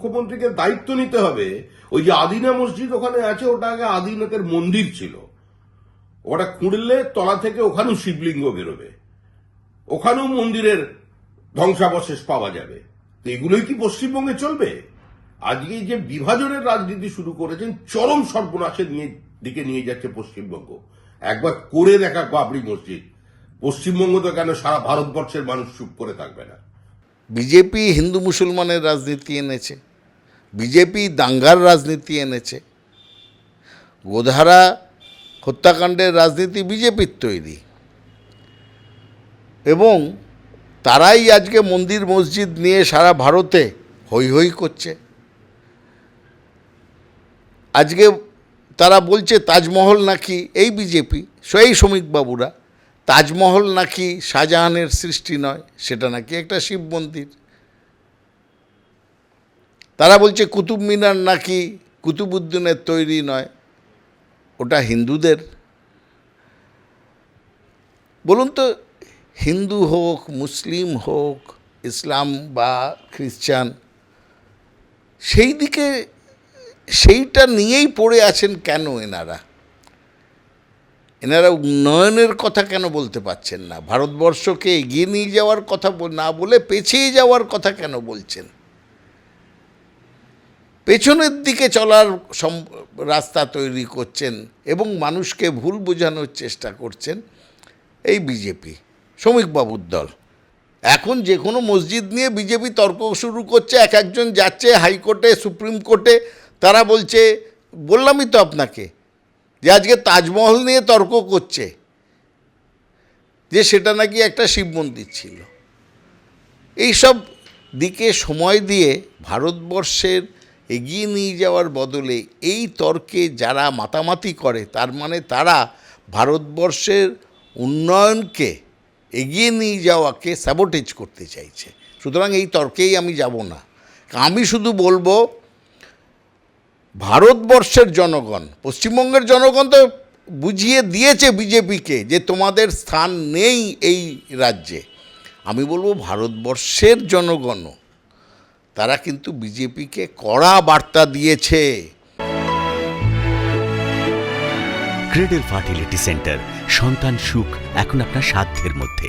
মুখ্যমন্ত্রীকে দায়িত্ব নিতে হবে। ওই যে আদিনা মসজিদ ওখানে আছে, ওটা আগে আদিনাথের মন্দির ছিল। ওটা খুঁড়লে তলা থেকে ওখানেও শিবলিঙ্গ বেরোবে। ওখানেও মন্দিরের ধ্বংসাবশেষ পাওয়া যাবে। তো এগুলোই কি পশ্চিমবঙ্গে চলবে? আজকে যে বিভাজনের রাজনীতি শুরু করেছেন, চরম সর্বনাশের নিয়ে দিকে নিয়ে যাচ্ছে পশ্চিমবঙ্গ। একবার করে দেখা বাবরি মসজিদ। পশ্চিমবঙ্গ তো কেন সারা ভারতবর্ষের মানুষ চুপ করে থাকবে না? বিজেপি হিন্দু মুসলমানের রাজনীতি এনেছে, বিজেপি দাঙ্গার রাজনীতি এনেছে, গোধারা হত্যাকাণ্ডের রাজনীতি বিজেপির তৈরি। এবং তারাই আজকে মন্দির মসজিদ নিয়ে সারা ভারতে হই হই করছে। আজকে তারা বলছে তাজমহল নাকি এই বিজেপি, সেই শ্রমিকবাবুরা। তাজমহল নাকি শাহজাহানের সৃষ্টি নয়, সেটা নাকি একটা শিব মন্দির। তারা বলছে কুতুব মিনার নাকি কুতুবুদ্দিনের তৈরি নয়, ওটা হিন্দুদের। বলুন তো, হিন্দু হোক, মুসলিম হোক, ইসলাম বা খ্রিস্টান, সেই দিকে সেইটা নিয়েই পড়ে আছেন কেন এনারা? এনারা উন্নয়নের কথা কেন বলতে পারছেন না? ভারতবর্ষকে এগিয়ে নিয়ে যাওয়ার কথা না বলে পেছিয়ে যাওয়ার কথা কেন বলছেন? পেছনের দিকে চলার রাস্তা তৈরি করছেন এবং মানুষকে ভুল বোঝানোর চেষ্টা করছেন এই বিজেপি, শ্রমিকবাবুর দল। এখন যে কোনো মসজিদ নিয়ে বিজেপি তর্ক শুরু করছে, এক একজন যাচ্ছে হাইকোর্টে, সুপ্রিম কোর্টে, তারা বলছে, বললামই তো আপনাকে যে আজকে তাজমহল নিয়ে তর্ক করছে, যে সেটা নাকি একটা শিব মন্দির ছিল। এইসব দিকে সময় দিয়ে ভারতবর্ষের এগিয়ে নিয়ে যাওয়ার বদলে এই তর্কে যারা মাতামাতি করে, তার মানে তারা ভারতবর্ষের উন্নয়নকে এগিয়ে নিয়ে যাওয়াকে স্যাবোটেজ করতে চাইছে। সুতরাং এই তর্কেই আমি যাব না। আমি শুধু বলব ভারতবর্ষের জনগণ, পশ্চিমবঙ্গের জনগণ তো বুঝিয়ে দিয়েছে বিজেপিকে যে তোমাদের স্থান নেই এই রাজ্যে। আমি বলব ভারতবর্ষের জনগণও, তারা কিন্তু বিজেপিকে কড়া বার্তা দিয়েছে। ক্রেডেল ফার্টিলিটি সেন্টার, সন্তান সুখ এখন আপনার সাধ্যের মধ্যে।